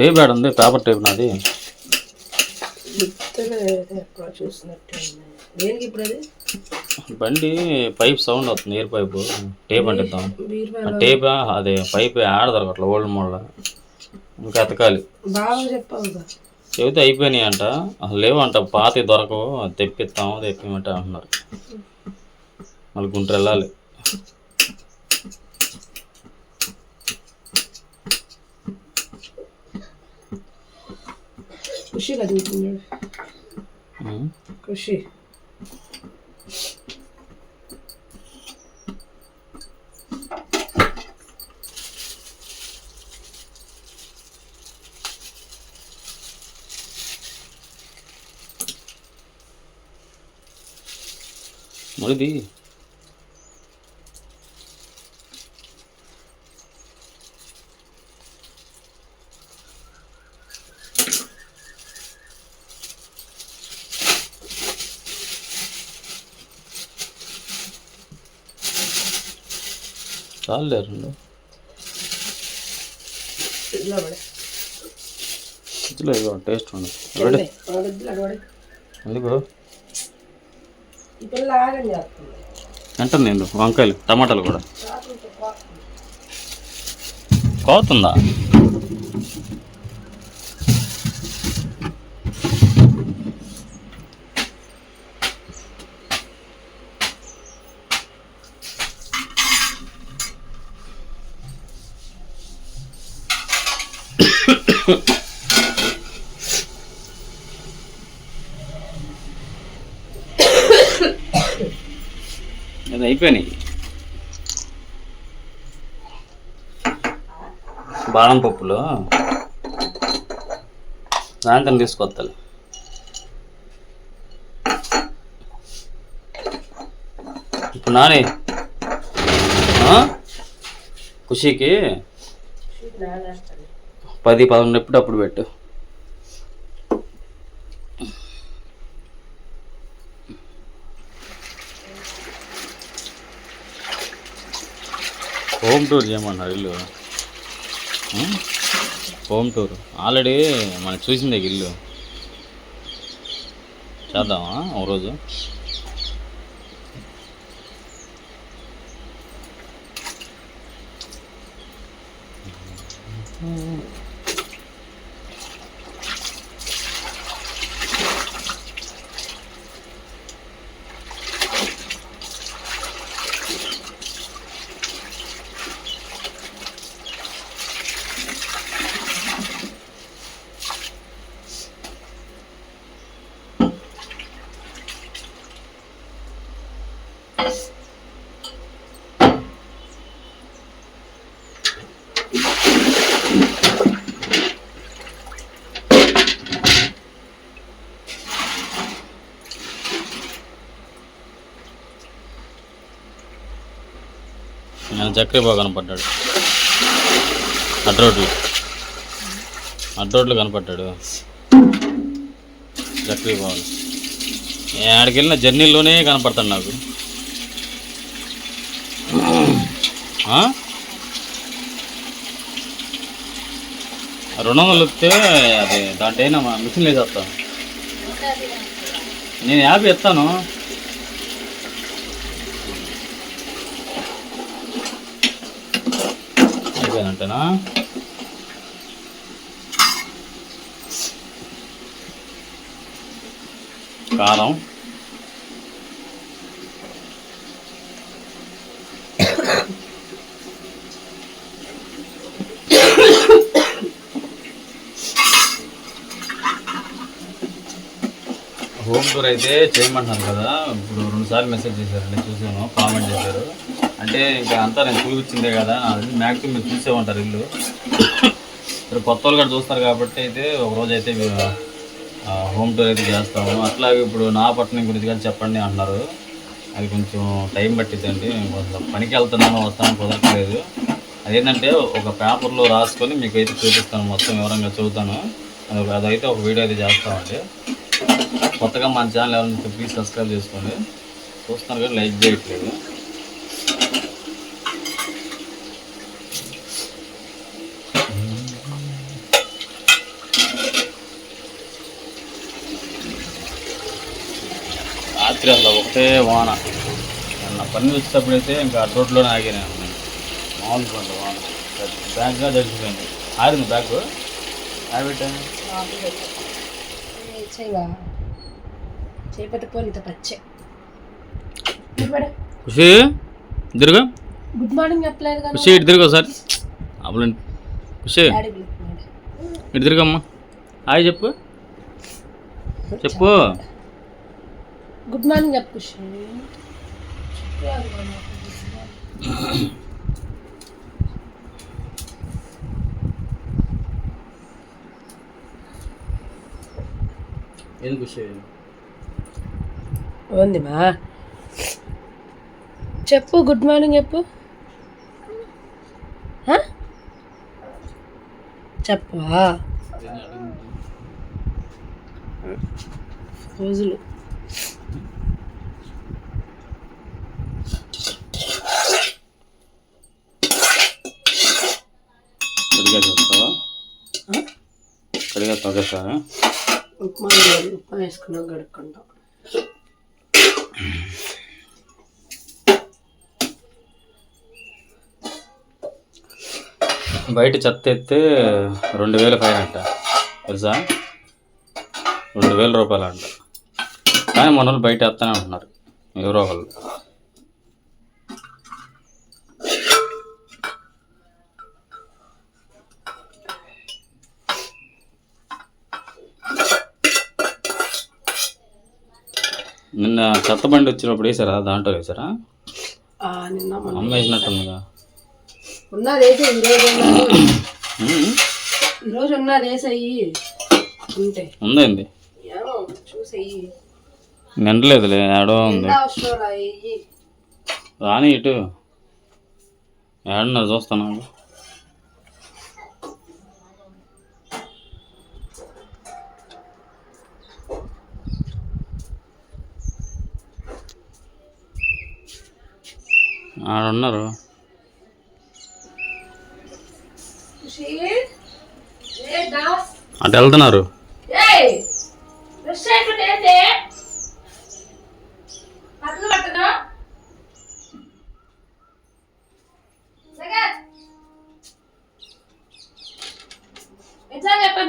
Tape యాడ్ ఉంది paper tape నాది. బండి పైప్ సౌండ్ వస్తుంది ఎయిర్ పైప్. టేప్ అంటిద్దాం టేప్ అది పైప్ ఆడ దొరకట్ల ఓల్డ్ మోడల్. ఇంకా ఎతకాలి. చెబితే అయిపోయినాయి అంట. అసలు లేవంట పాత దొరకవు తెప్పిస్తాము తెప్పిమంట అంటున్నారు. మళ్ళీ గుంటూరు వెళ్ళాలి. ఖుషి కదుగుతున్నాడు ఉం. ఖుషి మరిది చాలు రెండు టేస్ట్ ఆగం చేస్తుంది. అంటాను నేను వంకాయలు టమాటాలు కూడా. కోతుందా? అది అయిపోయినాయి. బాదం పప్పులు. దాంట్లో తీసుకొస్తాను ఇప్పుడు నాని ఆ? ఖుషీకి పది పదకొండు ఎప్పుడు అప్పుడు పెట్టు. హోమ్ టూర్ చేయమన్నారు ఇల్లు. హోమ్? టూర్. ఆల్రెడీ మనం చూసిందే ఇల్లు. చేద్దామా ఒక రోజు బాగా కనపడ్డాడు. అడ్రోడ్లు. అడ్రోడ్లు కనపడ్డాడు. చక్రీ బాగా. ఆడికి వెళ్ళిన జర్నీలోనే కనపడతాడు నాకు. ఆ? రెండు వందలు వస్తే అది దాంట్లో అయినా మా మిషన్ వేసేస్తాను నేను యాభై ఇస్తాను అయిపోయిందంటేనా కారం. హోమ్ టూర్ అయితే చేయమంటున్నారు కదా. ఇప్పుడు రెండుసార్లు మెసేజ్ చేశారు నేను చూసాను కామెంట్ చేశారు. అంటే ఇంకా అంతా నేను చూపించిందే కదా. అది మ్యాక్సిమం మీరు చూసే ఉంటారు ఇల్లు. ఇప్పుడు కొత్త వాళ్ళు కూడా చూస్తారు కాబట్టి అయితే ఒక రోజు అయితే హోమ్ టూర్ అయితే చేస్తాము. అట్లాగే ఇప్పుడు నాపట్నం గురించి కానీ చెప్పండి అన్నారు అది కొంచెం టైం పట్టిద్దండి. అసలు పనికి వెళ్తున్నాను వస్తాను కుదరట్లేదు. అదేంటంటే ఒక పేపర్లో రాసుకొని మీకు అయితే చూపిస్తాను. మొత్తం వివరంగా చదువుతాను అది అదైతే ఒక వీడియో అయితే చేస్తామండి. కొత్తగా మన ఛానల్ ఎవరైనా ప్లీజ్ సబ్స్క్రైబ్ చేసుకోండి. చూస్తున్నారు కానీ లైక్ చేయట్లేదు. రాత్రి అసలు ఒకటే వాన. నా పని వచ్చేటప్పుడైతే ఇంకా అటు రోడ్లోనే ఆగాను నేను మామూలు వాన. బ్యాగ్గా జరిగిపోయింది ఆరింది బ్యాగ్ ఆగిపెట్టాను చేయగా. చేయకపోతే పోనీ ఇంత పచ్చే ఖుషి? ఇద్దరుగా గుడ్ మార్నింగ్ చెప్పలేదు కదా. ఖుషి ఇటు తిరుగు ఒకసారి. అప్పుడు ఖుషి. ఇటు తిరుగమ్మా. హాయ్ చెప్పు. చెప్పు. గుడ్ మార్నింగ్ చెప్పు ఖుషి ఏది ఖుషి ఉంది మా. చెప్పు గుడ్ మార్నింగ్ చెప్పు. హ? చెప్పవా? రోజులు. ఉప్మా. ఉప్మా వేసుకున్నాం గడుక్కుంటాం బయట చెత్త ఎత్తే రెండు వేల ఫైన్ అంట. తెలుసా? రెండు వేల రూపాయలు అంట. కానీ మన వాళ్ళు బయట వేస్తూనే ఉంటున్నారు. ఎవరో ఒకళ్ళు. నిన్న చెత్త బండి వచ్చినప్పుడు వేసారా దాంట్లో వేసారా నిన్న అమ్మ వేసినట్టుందిగా ఉన్నది ఈరోజు ఉన్నది. ఉమ్, ఈరోజు ఉన్నది వేసయ్యి ఉంటే. ఉందండి చూసేయి. నిండలేదులే ఏడో ఉంది. రాని ఇటు. ఏడన్నా చూస్తాను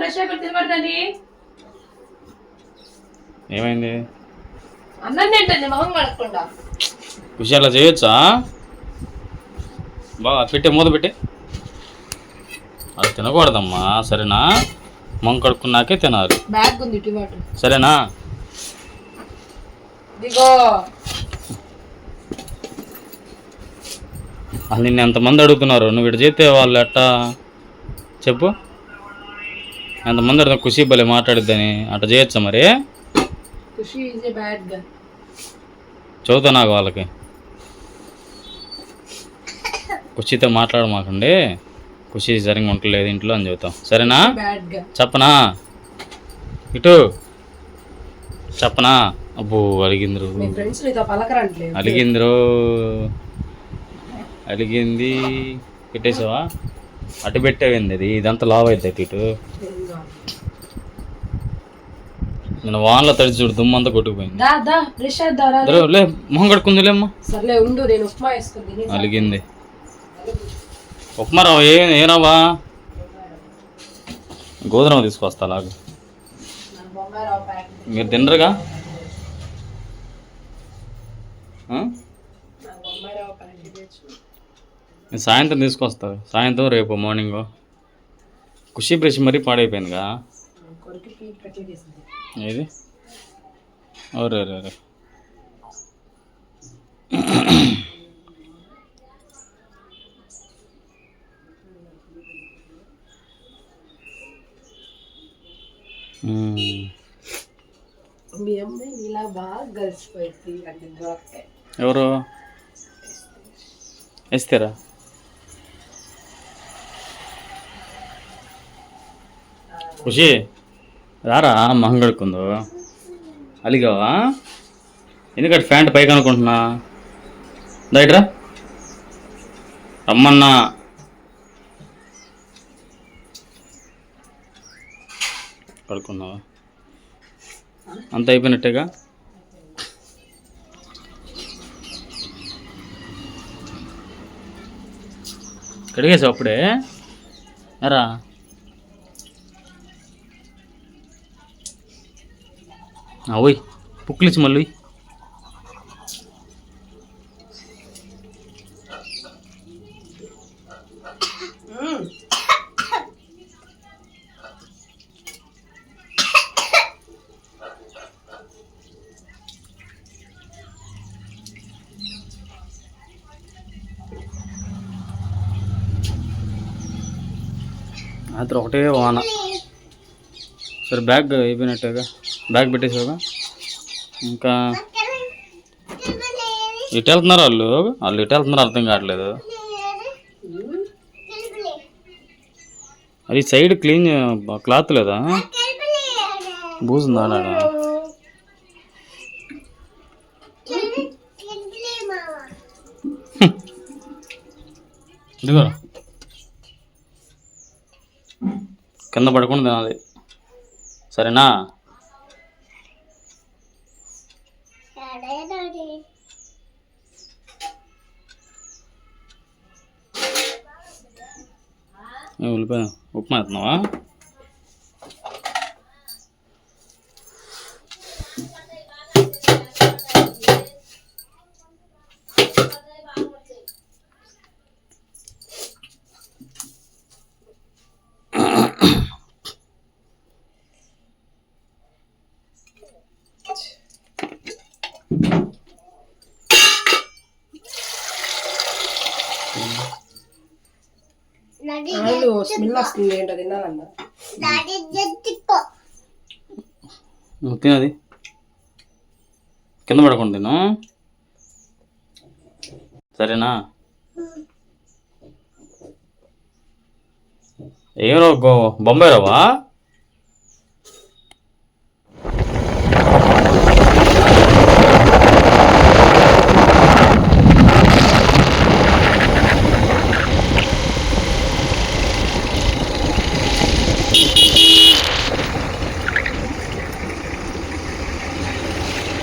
బ్రష్ చేయకుండా తినబడదండి ఏమైంది? అన్నం తింటుంది మొహం కడగకుండా ఖుషి అలా చేయొచ్చా? బాగా పెట్టే మూత పెట్టి. అది తినకూడదమ్మా సరేనా? మొంగ కడుక్కున్నాకే తినాలి. బ్యాగ్ ఉంది సరేనా? అది నిన్ను ఎంతమంది అడుగుతున్నారు? నువ్వు ఇటు చేస్తే వాళ్ళు ఎట్టా? చెప్పు. ఎంతమంది అడుగుతున్నారు ఖుషి భలే మాట్లాడిద్దని. అట్ట చేయొచ్చా మరి? చదువుతా నాకు వాళ్ళకి. ఖుషితో మాట్లాడమాకండి. ఖుషి సరిగ్గా ఉండలేదు ఇంట్లో అని చెబుతాం. సరేనా? చెప్పనా? ఇటు. చెప్పనా? అబ్బో అలిగిందిరు. అలిగిందిరు. అలిగింది. పెట్టేసావా? అటు పెట్టేవింది అది? ఇదంతా లావ్ అవుతుంది ఇటు. నేను వానలో తడిచి చూడు దుమ్మంతా కొట్టుకుపోయింది. లే మొహం కడుక్కుందిలేమ్మా. సర్లే ఉండు నేను ఉప్మా వేసుకుంది తినేసి అలిగింది. ఉప్మా ఏ ఏనావా గోధుమ తీసుకొస్తా లాగా. మీరు తినరుగా? నేను సాయంత్రం తీసుకొస్తా సాయంత్రం రేపు మార్నింగ్ ఖుషి బ్రష్ మరీ పాడైపోయిందిగా. ఏది? ఓరే రే రే. ఎవరు? ఇస్తారా ఖుషి రారా? మొహం కడుక్కుందో అలిగావా? ఎందుకంటే ప్యాంట్ పైకి అనుకుంటున్నా? దయట్రా రమ్మన్నా. పడుకున్నావా? అంత అయిపోయినట్టేగా? కడిగేసావు అప్పుడే? ఎరా. ఓయ్ పుక్కిలిచ్చి మళ్ళీ. రాత్రి ఒకటే వాన. సరే బ్యాగ్ అయిపోయినట్టేగా. బ్యాగ్ పెట్టేసావుగా? ఇంకా ఇటు వెళ్తున్నారు వాళ్ళు? వాళ్ళు ఇటు వెళ్తున్నారు అర్థం కావట్లేదు. అది సైడ్ క్లీన్ క్లాత్ లేదా? బూజుందా? ఇదిగో. కింద పడకుండా తినాలి. సరేనా? ఉల్లిపాయ ఉప్మా ఎత్తున్నావా స్మెల్ వస్తుంది ఏంటో తినాలన్నా. నువ్వు తినది. కింద పడకుండా తిను. సరేనా? ఏం రావు బొంబాయి రావా?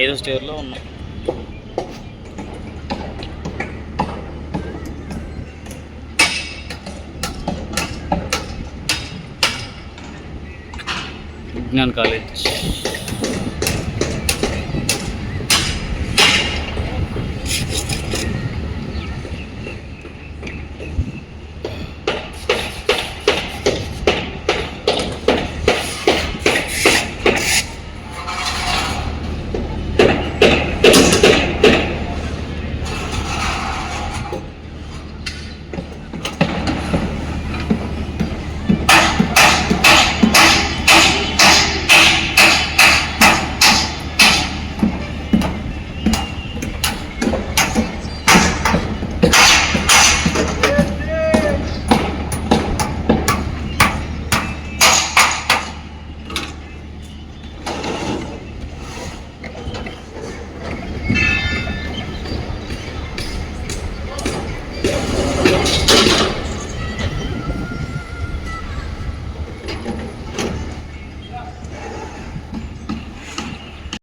ఐదో స్టేర్లో ఉన్నాం విజ్ఞాన్ కాలేజ్.